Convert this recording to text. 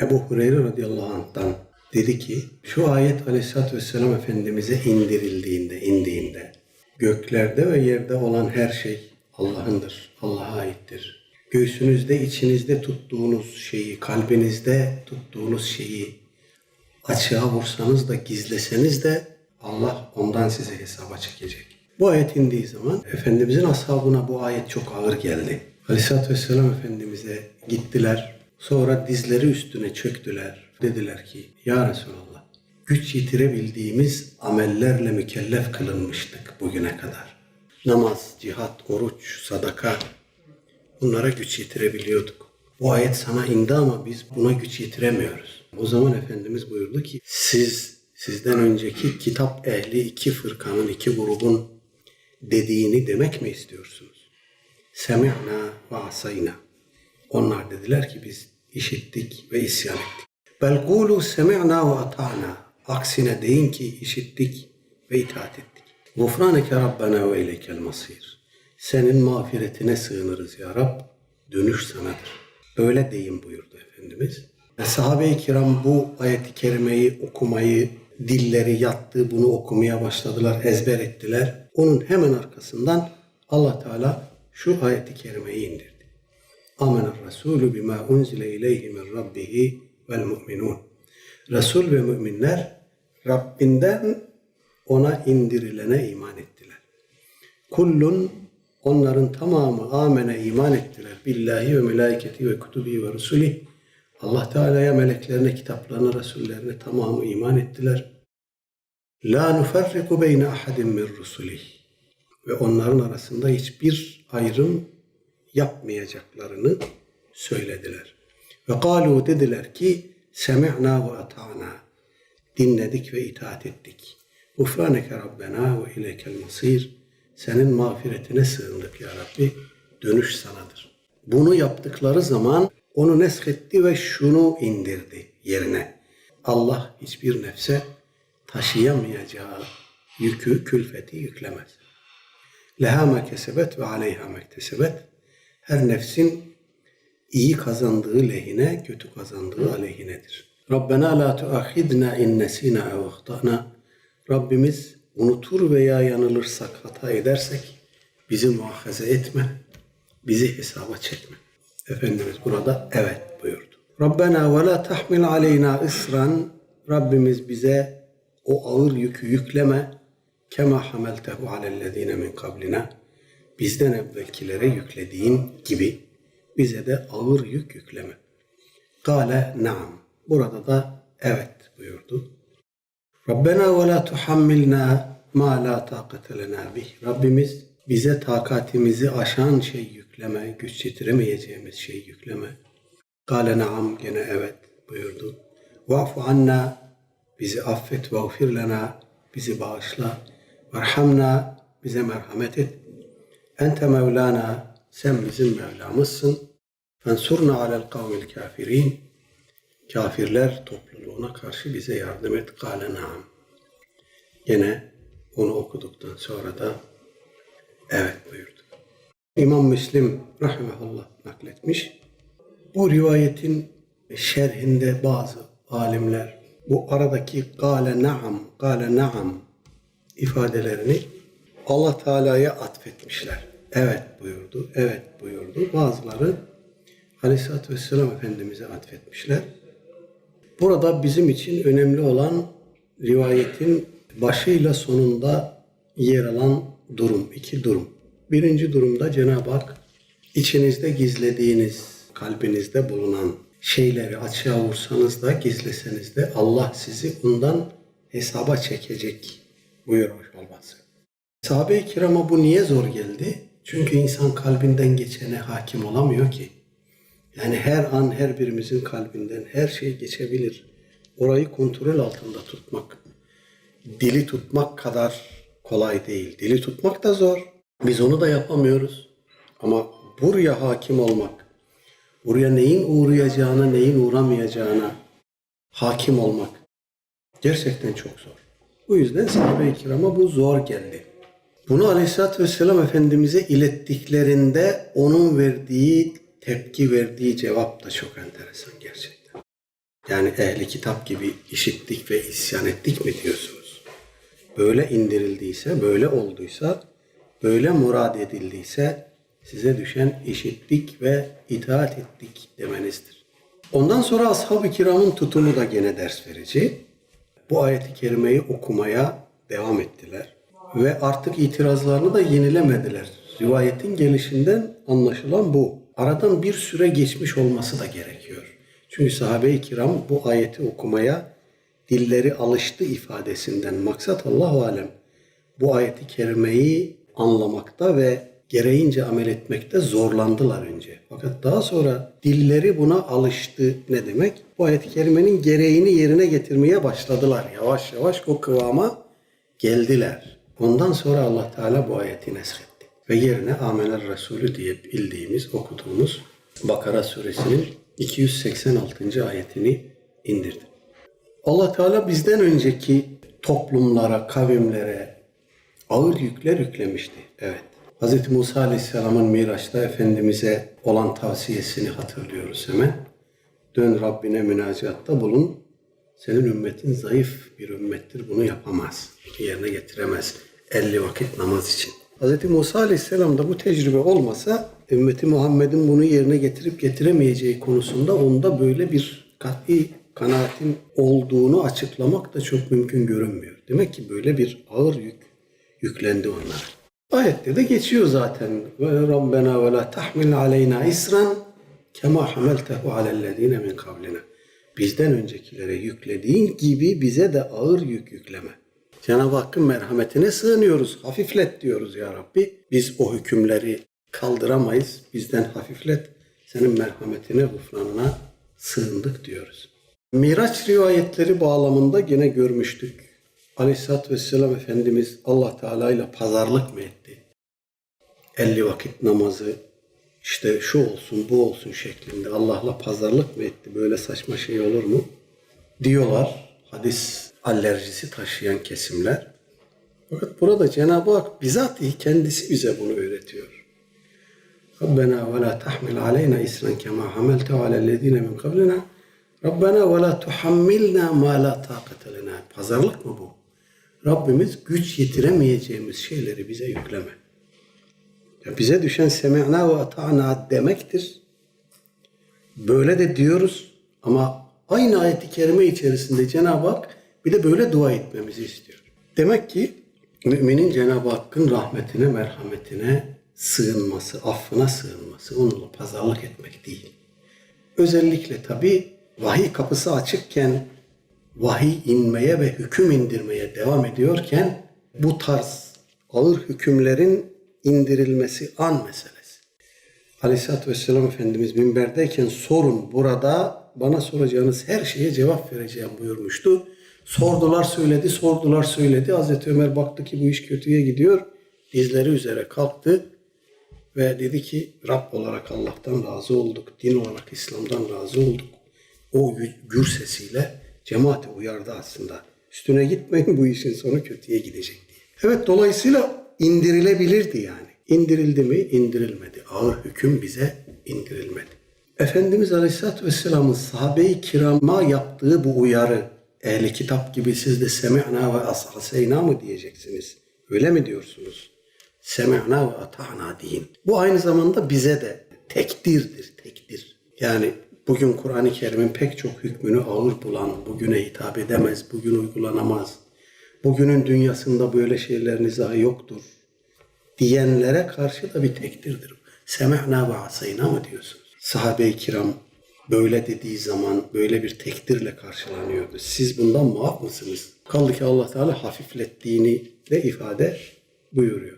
Ebu Hureyre radıyallahu anh'tan dedi ki şu ayet aleyhissalatü vesselam Efendimiz'e indirildiğinde, indiğinde göklerde ve yerde olan her şey Allah'ındır, Allah'a aittir. Göğsünüzde, içinizde tuttuğunuz şeyi, kalbinizde tuttuğunuz şeyi açığa vursanız da gizleseniz de Allah ondan size hesaba çekecek. Bu ayet indiği zaman Efendimizin ashabına bu ayet çok ağır geldi. Aleyhisselatü Vesselam Efendimiz'e gittiler. Sonra dizleri üstüne çöktüler. Dediler ki Ya Resulallah güç yitirebildiğimiz amellerle mükellef kılınmıştık bugüne kadar. Namaz, cihat, oruç, sadaka bunlara güç yitirebiliyorduk. Bu ayet sana indi ama biz buna güç yitiremiyoruz. O zaman Efendimiz buyurdu ki siz sizden önceki kitap ehli iki fırkanın, iki grubun dediğini demek mi istiyorsunuz? Semi'na ve asayna. Onlar dediler ki biz işittik ve isyan ettik. Bel kulu semi'na ve ata'na. Aksine deyin ki işittik ve itaat ettik. Gufraneke Rabbena ve ileykel masir. Senin mağfiretine sığınırız ya Rab. Dönüş sanadır. Böyle deyin buyurdu Efendimiz. Ve sahabe-i kiram bu ayeti kerimeyi okumayı, dilleri yattı, bunu okumaya başladılar, ezber ettiler. Onun hemen arkasından Allah Teala şu ayeti kerimeyi indirdi. Amener Resulü bima unzile ileyhi min rabbihi vel mu'minun. Resul ve müminler Rabbinden ona indirilene iman ettiler. Kullun onların tamamı amene iman ettiler. Billahi ve melaiketi ve kutubi ve rusuli. Allah Teala'ya, meleklerine, kitaplarına, resullerine tamamı iman ettiler. La nuferriku beyne ahadin min rusulih. Ve onların arasında hiçbir ayrım yapmayacaklarını söylediler. Ve kalu dediler ki semi'na ve ata'na. Dinledik ve itaat ettik. Ufraneke Rabbena ve ileykel masir. Senin mağfiretine sığındık ya Rabbi. Dönüş sanadır. Bunu yaptıkları zaman onu neshetti ve şunu indirdi yerine. Allah hiçbir nefse taşıyamayacağı yükü, külfeti yüklemez. Leha ma kesebet ve aleyha mektesebet. Her nefsin iyi kazandığı lehine, kötü kazandığı aleyhinedir. Rabbena la tuahidna in nesina ev. Rabbimiz unutur veya yanılırsak, hata edersek bizi muahaze etme, bizi hesaba çekme. Efendimiz burada evet buyurdu. Rabbena ve la tahmil aleyna isran. Rabbimiz bize o ağır yükü yükleme. Kema hameltehu alellezine min kablina. Bizden evvelkilere yüklediğin gibi bize de ağır yük yükleme. Kale naam. Burada da evet buyurdu. Rabbena ve la tuhammilna ma la taqate lena bih. Rabbimiz bize takatimizi aşan şey yükleme, güç yetiremeyeceğimiz şey yükleme. Kale naam gene evet buyurdu. Va'fu anna bizi affet ve lena bizi bağışla. Verhamna bize merhamet et. Ente mevlana sen bizim Mevlamızsın. Fensurna alel kavmil kafirin. Kafirler topluluğuna karşı bize yardım et. Kale naam. Yine onu okuduktan sonra da evet buyurdu. İmam Müslim rahmetullah nakletmiş. Bu rivayetin şerhinde bazı alimler bu aradaki gale naam, gale naam ifadelerini Allah Teala'ya atfetmişler. Evet buyurdu, evet buyurdu. Bazıları Aleyhisselatü Vesselam Efendimiz'e atfetmişler. Burada bizim için önemli olan rivayetin başıyla sonunda yer alan durum, iki durum. Birinci durumda Cenab-ı Hak içinizde gizlediğiniz, kalbinizde bulunan şeyleri açığa vursanız da gizleseniz de Allah sizi bundan hesaba çekecek buyurmuş olması. Sahabe-i kirama bu niye zor geldi? Çünkü insan kalbinden geçene hakim olamıyor ki. Yani her an her birimizin kalbinden her şey geçebilir. Orayı kontrol altında tutmak, dili tutmak kadar kolay değil. Dili tutmak da zor. Biz onu da yapamıyoruz. Ama buraya hakim olmak, buraya neyin uğrayacağına, neyin uğramayacağına hakim olmak gerçekten çok zor. Bu yüzden sahabe-i kirama bu zor geldi. Bunu Aleyhisselatü Vesselam Efendimiz'e ilettiklerinde onun verdiği tepki verdiği cevap da çok enteresan gerçekten. Yani ehli kitap gibi işittik ve isyan ettik mi diyorsunuz? Böyle indirildiyse, böyle olduysa, böyle murad edildiyse size düşen işittik ve itaat ettik demenizdir. Ondan sonra ashab-ı kiramın tutumu da gene ders verici. Bu ayeti kerimeyi okumaya devam ettiler. Ve artık itirazlarını da yenilemediler. Rivayetin gelişinden anlaşılan bu. Aradan bir süre geçmiş olması da gerekiyor. Çünkü sahabe-i kiram bu ayeti okumaya dilleri alıştı ifadesinden maksat Allahu alem bu ayeti kerimeyi anlamakta ve gereğince amel etmekte zorlandılar önce. Fakat daha sonra dilleri buna alıştı ne demek? Bu ayet-i kerimenin gereğini yerine getirmeye başladılar. Yavaş yavaş o kıvama geldiler. Ondan sonra Allah Teala bu ayeti neshetti. Ve yerine Amener Resulü diye bildiğimiz, okuduğumuz Bakara suresinin 286. ayetini indirdi. Allah Teala bizden önceki toplumlara, kavimlere ağır yükler yüklemişti. Evet. Hz. Musa Aleyhisselam'ın Miraç'ta Efendimiz'e olan tavsiyesini hatırlıyoruz hemen. Dön Rabbine münacatta bulun. Senin ümmetin zayıf bir ümmettir. Bunu yapamaz. Yerine getiremez. 50 vakit namaz için. Hz. Musa Aleyhisselam'da bu tecrübe olmasa ümmeti Muhammed'in bunu yerine getirip getiremeyeceği konusunda onda böyle bir kat'i kanaatin olduğunu açıklamak da çok mümkün görünmüyor. Demek ki böyle bir ağır yük yüklendi onlara. Ayette de geçiyor zaten. Ve Rabbena ve la tahmil aleyna isran kema hameltehu alellezine min kablina. Bizden öncekilere yüklediğin gibi bize de ağır yük yükleme. Cenab-ı Hakk'ın merhametine sığınıyoruz. Hafiflet diyoruz ya Rabbi. Biz o hükümleri kaldıramayız. Bizden hafiflet. Senin merhametine, gufranına sığındık diyoruz. Miraç rivayetleri bağlamında gene görmüştük. Aleyhisselatü Vesselam Efendimiz Allah Teala ile pazarlık mı etti? 50 vakit namazı işte şu olsun bu olsun şeklinde Allah'la pazarlık mı etti? Böyle saçma şey olur mu? Diyorlar hadis alerjisi taşıyan kesimler. Fakat burada Cenab-ı Hak bizatihi kendisi bize bunu öğretiyor. Rabbena ve la tahmil aleyna isran kema hamelte alellezine min kablina Rabbena ve la tuhammilna ma la taqate lena. Pazarlık mı bu? Rabbimiz güç yetiremeyeceğimiz şeyleri bize yükleme. Ya bize düşen semi'na ve ata'na demektir. Böyle de diyoruz ama aynı ayeti kerime içerisinde Cenab-ı Hak bir de böyle dua etmemizi istiyor. Demek ki müminin Cenab-ı Hakk'ın rahmetine, merhametine sığınması, affına sığınması, onunla pazarlık etmek değil. Özellikle tabi vahiy kapısı açıkken vahiy inmeye ve hüküm indirmeye devam ediyorken bu tarz ağır hükümlerin indirilmesi an meselesi. Aleyhisselatü Vesselam Efendimiz minberdeyken sorun burada bana soracağınız her şeye cevap vereceğim buyurmuştu. Sordular söyledi, sordular söyledi. Hazreti Ömer baktı ki bu iş kötüye gidiyor. Dizleri üzere kalktı ve dedi ki Rab olarak Allah'tan razı olduk. Din olarak İslam'dan razı olduk. O gür sesiyle cemaate uyardı aslında. Üstüne gitmeyin bu işin sonu kötüye gidecek diye. Evet dolayısıyla indirilebilirdi yani. İndirildi mi? İndirilmedi. Ağır hüküm bize indirilmedi. Efendimiz Aleyhisselatü Vesselam'ın sahabe-i kirama yaptığı bu uyarı ehli kitap gibi siz de semi'na ve asaseyna mı diyeceksiniz? Öyle mi diyorsunuz? Semi'na ve ata'na deyin. Bu aynı zamanda bize de tekdirdir, tekdir. Yani bugün Kur'an-ı Kerim'in pek çok hükmünü ağır bulan, bugüne hitap edemez, bugün uygulanamaz. Bugünün dünyasında böyle şeylerin izahı yoktur diyenlere karşı da bir tekdirdir. Semihna ve asayna mı diyorsunuz? Sahabe-i kiram böyle dediği zaman böyle bir tekdirle karşılanıyordu. Siz bundan muaf mısınız? Kaldı ki Allah Teala hafiflettiğini de ifade buyuruyor.